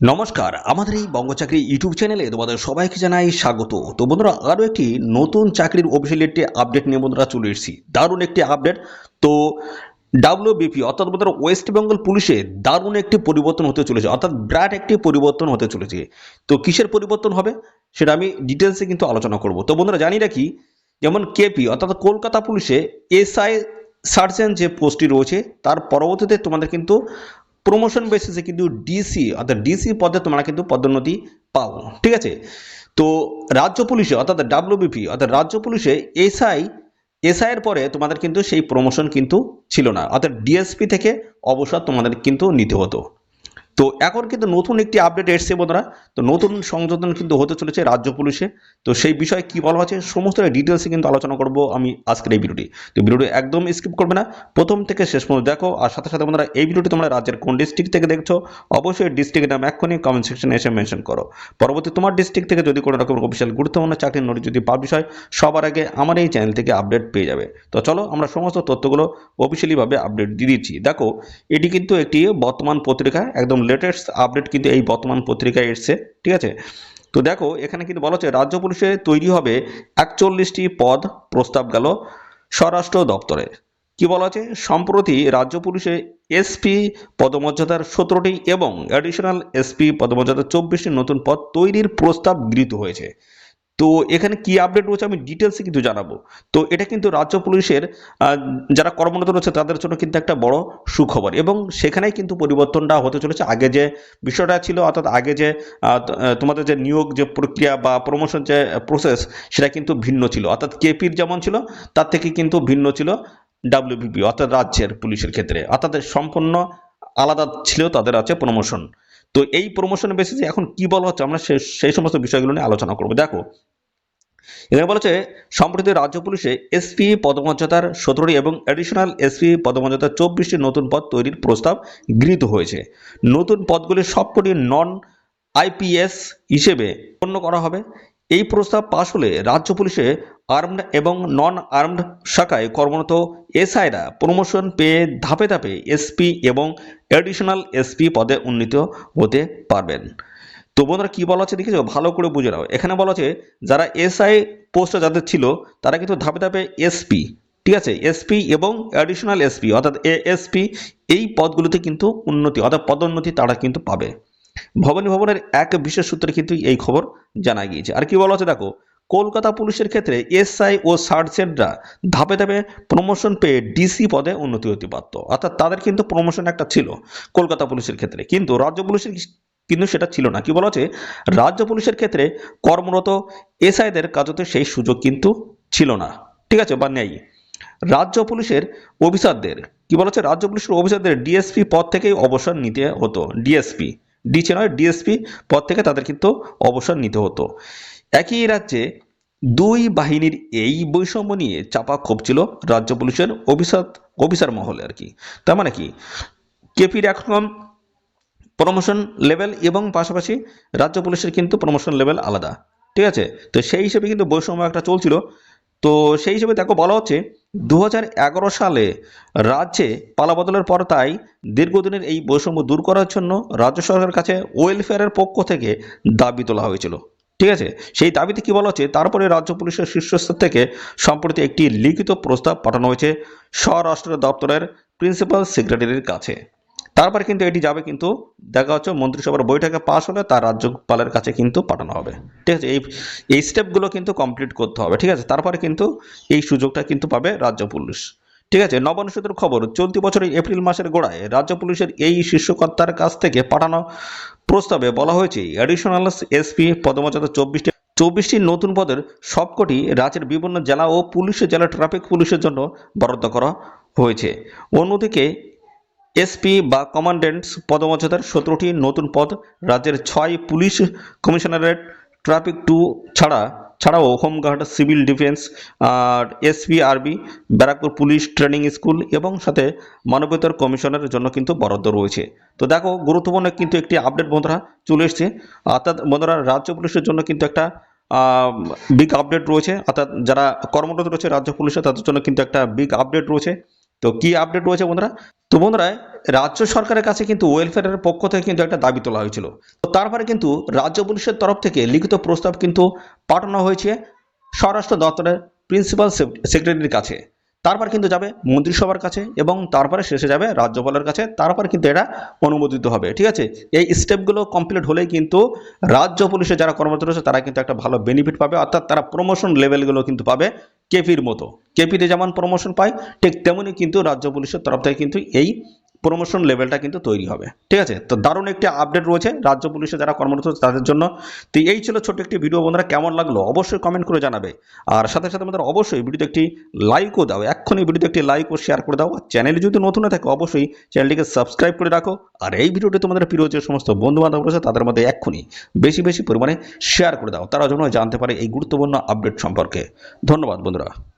নমস্কার, আমাদের এই বঙ্গচাকরি ইউটিউব চ্যানেলে তোমাদের সবাইকে জানাই স্বাগত। তো বন্ধুরা, আরও একটি নতুন চাকরির অফিসিয়াল আপডেট নিয়ে বন্ধুরা চলে এসেছি। দারুণ একটি আপডেট তো ডাব্লিউবিপি অর্থাৎ বন্ধুরা ওয়েস্ট বেঙ্গল পুলিশে দারুণ একটি পরিবর্তন হতে চলেছে। অর্থাৎ বিরাট একটি পরিবর্তন হতে চলেছে। তো কিসের পরিবর্তন হবে, সেটা আমি ডিটেলসে কিন্তু আলোচনা করব। তো বন্ধুরা জানি রাখি, যেমন কেপি অর্থাৎ কলকাতা পুলিশে এসআই সার্জেন্ট যে পোস্টটি রয়েছে, তার পরবর্তীতে তোমাদের কিন্তু প্রমোশন বেসিসে কিন্তু ডিসি অর্থাৎ ডিসি পদে তোমরা কিন্তু পদোন্নতি পাও। ঠিক আছে? তো রাজ্য পুলিশে, অর্থাৎ ডাব্লিউবিপি অর্থাৎ রাজ্য পুলিশে এসআই এসআই এর পরে তোমাদের কিন্তু সেই প্রমোশন কিন্তু ছিল না। অর্থাৎ ডিএসপি থেকে অবসর তোমাদের কিন্তু নিতে হতো। তো এখন কিন্তু নতুন একটি আপডেট এসছে বন্ধুরা। তো নতুন সংযোজন কিন্তু হতে চলেছে রাজ্য পুলিশে। তো সেই বিষয়ে কি বলা হচ্ছে সমস্ত ডিটেলসে কিন্তু আলোচনা করব আমি আজকের এই ভিডিওটি তো ভিডিওটি একদম স্কিপ করবে না। প্রথম থেকে শেষ পর্যন্ত দেখো। আর সাথে সাথে বন্ধুরা, এই ভিডিওটি তোমরা রাজ্যের কোন ডিস্ট্রিক্ট থেকে দেখছ, অবশ্যই ডিস্ট্রিক্টের নাম এক্ষুনি কমেন্ট সেকশনে এসে মেনশন করো। পরবর্তী তোমার ডিস্ট্রিক্ট থেকে যদি কোনো রকম অফিসিয়াল গুরুত্বপূর্ণ চাকরির নোটিশ যদি পাবলিশ হয়, সবার আগে আমার এই চ্যানেল থেকে আপডেট পেয়ে যাবে। তো চলো, আমরা সমস্ত তথ্যগুলো অফিসিয়ালিভাবে আপডেট দিয়ে দিচ্ছি। দেখো, এটি কিন্তু একটি বর্তমান পত্রিকা, একদম লেটেস্ট আপডেট কিন্তু এই বর্তমান পত্রিকায় এসছে, ঠিক আছে? তো দেখো, এখানে কিন্তু বলা হচ্ছে, রাজ্য পুলিশে তৈরি হবে একচল্লিশটি পদ, প্রস্তাব গেল স্বরাষ্ট্র দপ্তরে। কি বলা আছে সম্প্রতি রাজ্য পুলিশে এসপি পদমর্যাদার সতেরোটি এবং অ্যাডিশনাল এসপি পদমর্যাদার চব্বিশটি নতুন পদ তৈরির প্রস্তাব গৃহীত হয়েছে। তো এখানে কি আপডেট রয়েছে আমি ডিটেলসে কিন্তু জানাব। তো এটা কিন্তু রাজ্য পুলিশের যারা কর্মরত রয়েছে তাদের জন্য কিন্তু একটা বড় সুখবর এবং সেখানেই কিন্তু পরিবর্তনটা হতে চলেছে। আগে যে বিষয়টা ছিল, অর্থাৎ আগে যে তোমাদের যে নিয়োগ যে প্রক্রিয়া বা প্রমোশন যে প্রসেস সেটা কিন্তু ভিন্ন ছিল। অর্থাৎ কেপির যেমন ছিল, তার থেকে কিন্তু ভিন্ন ছিল ডাব্লিউবিপি অর্থাৎ রাজ্যের পুলিশের ক্ষেত্রে। অর্থাৎ সম্পূর্ণ আলাদা ছিল তাদের আছে প্রমোশন তো এই প্রমোশন বেসিসে এখন কি বলা হচ্ছে? আমরা সেই সমস্ত বিষয়গুলো নিয়ে আলোচনা করব। দেখো, এখানে বলেছে সম্প্রতি রাজ্য পুলিশে এসপি পদমর্যাদার সতেরোটি এবং অ্যাডিশনাল এসপি পদমর্যাদার চব্বিশটি নতুন পদ তৈরির প্রস্তাব গৃহীত হয়েছে। নতুন পদগুলি সবকটি নন আইপিএস হিসেবে গণ্য করা হবে। এই প্রস্তাব পাশ হলে রাজ্য পুলিশে আর্মড এবং নন আর্মড শাখায় কর্মরত এসআইরা প্রমোশন পেয়ে ধাপে ধাপে এসপি এবং অ্যাডিশনাল এসপি পদে উন্নীত হতে পারবেন। তো বন্ধুরা, কী বলা হচ্ছে দেখেছ? ভালো করে বুঝে নাও। এখানে বলা হচ্ছে, যারা এসআই পোস্টে যাদের ছিল, তারা কিন্তু ধাপে ধাপে এসপি, ঠিক আছে? এসপি এবং অ্যাডিশনাল এসপি, অর্থাৎ এএসপি এই পদগুলোতে কিন্তু উন্নতি, অর্থাৎ পদোন্নতি তারা কিন্তু পাবে। ভবানী ভবনের এক বিশেষ সূত্রে কিন্তু এই খবর জানা গিয়েছে। আর কি বলা হচ্ছে দেখো, কলকাতা পুলিশের ক্ষেত্রে এসআই ও সার্জেন্টরা ধাপে ধাপে প্রমোশন পেয়ে ডিসি পদে উন্নতি হতে পারত অর্থাৎ তাদের কিন্তু প্রমোশন একটা ছিল কলকাতা পুলিশের ক্ষেত্রে। কিন্তু রাজ্য পুলিশের কিন্তু সেটা ছিল না। কি বলা হচ্ছে, রাজ্য পুলিশের ক্ষেত্রে কর্মরত এসআইদের কাজতে সেই সুযোগ কিন্তু ছিল না। ঠিক আছে বা নেই। রাজ্য পুলিশের অফিসারদের কি বলা হচ্ছে, রাজ্য পুলিশের অফিসারদের ডিএসপি পদ থেকেই অবসর নিতে হতো। ডিএসপি। ডিচে নয়, ডিএসপি পদ থেকে তাদের কিন্তু অবসর নিতে হতো। একই রাজ্যে দুই বাহিনীর এই বৈষম্য নিয়ে চাপা ক্ষোভ ছিল রাজ্য পুলিশের অফিসার অফিসার মহলে আর কি। তার মানে কি? কেপির এখন প্রমোশন লেভেল এবং পাশাপাশি রাজ্য পুলিশের কিন্তু প্রমোশন লেভেল আলাদা। ঠিক আছে? তো সেই হিসেবে কিন্তু বৈষম্য একটা চলছিল। তো সেই হিসেবে দেখো বলা হচ্ছে দু হাজার এগারো সালে রাজ্যে পালাবদলের পর তাই দীর্ঘদিনের এই বৈষম্য দূর করার জন্য রাজ্য সরকারের কাছে ওয়েলফেয়ারের পক্ষ থেকে দাবি তোলা হয়েছিল। ঠিক আছে? সেই দাবিতে কি বলা হচ্ছে? তারপরে রাজ্য পুলিশের শীর্ষস্তর থেকে সম্প্রতি একটি লিখিত প্রস্তাব পাঠানো হয়েছে স্বরাষ্ট্র দপ্তরের প্রিন্সিপাল সেক্রেটারির কাছে। তারপর কিন্তু এটি যাবে কিন্তু, দেখা হচ্ছে মন্ত্রিসভার বৈঠকে পাশ হলে তার রাজ্যপালের কাছে কিন্তু পাঠানো হবে। ঠিক আছে, এই এই স্টেপগুলো কিন্তু কমপ্লিট করতে হবে, ঠিক আছে? তারপরে কিন্তু এই সুযোগটা কিন্তু পাবে রাজ্য পুলিশ। ঠিক আছে নবানুষ্ঠিত খবর, চলতি বছরের এপ্রিল মাসের গোড়ায় রাজ্য পুলিশের এই শীর্ষকর্তার কাছ থেকে পাঠানো প্রস্তাবে বলা হয়েছে অ্যাডিশনাল এসপি পদমর্যাদা চব্বিশটি চব্বিশটি নতুন পদের সবকটি রাজ্যের বিভিন্ন জেলা ও পুলিশের জেলা ট্রাফিক পুলিশের জন্য বরাদ্দ করা হয়েছে। অন্যদিকে এসপি বা কমান্ডেন্টস পদমর্যাদার সতেরোটি নতুন পদ রাজ্যের ছয় পুলিশ কমিশনারেট, ট্রাফিক টু ছাড়া, ছাড়াও হোমগার্ড সিভিল ডিফেন্স, আর এসপি, আরবি, ব্যারাকপুর পুলিশ ট্রেনিং স্কুল এবং সাথে মানবতার কমিশনের জন্য কিন্তু বরাদ্দ রয়েছে। তো দেখো, গুরুত্বপূর্ণ কিন্তু একটি আপডেট বন্ধুরা চলে এসছে। অর্থাৎ বন্ধুরা, রাজ্য পুলিশের জন্য কিন্তু একটা বিগ আপডেট রয়েছে। অর্থাৎ যারা কর্মরত রয়েছে রাজ্য পুলিশে, তাদের জন্য কিন্তু একটা বিগ আপডেট রয়েছে। তো কি আপডেট রয়েছে বন্ধুরা? তো বন্ধুরা, রাজ্য সরকারের কাছে কিন্তু ওয়েলফেয়ারের পক্ষ থেকে কিন্তু একটা দাবি তোলা হয়েছিল। তো তারপরে কিন্তু রাজ্য পুলিশের তরফ থেকে লিখিত প্রস্তাব কিন্তু পাঠানো হয়েছে স্বরাষ্ট্র দপ্তরের প্রিন্সিপাল সেক্রেটারির কাছে। তারপর কিন্তু যাবে মন্ত্রিসভার কাছে এবং তারপরে শেষে যাবে রাজ্যপালের কাছে। তারপর কিন্তু এটা অনুমোদিত হবে, ঠিক আছে? এই স্টেপগুলো কমপ্লিট হলেই কিন্তু রাজ্য পুলিশের যারা কর্মরত রয়েছে, তারা কিন্তু একটা ভালো বেনিফিট পাবে। অর্থাৎ তারা প্রমোশন লেভেলগুলো কিন্তু পাবে। কেপির মতো। কেপিতে যেমন প্রমোশন পায়, ঠিক তেমনই কিন্তু রাজ্য পুলিশের তরফ থেকে কিন্তু এই প্রমোশন লেভেলটা কিন্তু তৈরি হবে। ঠিক আছে? তো দারুণ একটি আপডেট রয়েছে। রাজ্য পুলিশে যারা কর্মরত তাদের জন্য। তো এই ছিল ছোট্ট একটি ভিডিও বন্ধুরা, কেমন লাগল? অবশ্যই কমেন্ট করে জানাবে। আর সাথে সাথে আমাদের অবশ্যই ভিডিওতে একটি লাইকও দাও। এক্ষুনি ভিডিওতে একটি লাইক ও শেয়ার করে দাও। আর চ্যানেলে যদি নতুন থাকে, অবশ্যই চ্যানেলটিকে সাবস্ক্রাইব করে রাখো। আর এই ভিডিওটি তোমাদের প্রিয় যে সমস্ত বন্ধু বান্ধব রয়েছে, তাদের মধ্যে এক্ষুনি বেশি বেশি পরিমাণে শেয়ার করে দাও। তারা যেন জানতে পারে এই গুরুত্বপূর্ণ আপডেট সম্পর্কে। ধন্যবাদ, বন্ধুরা।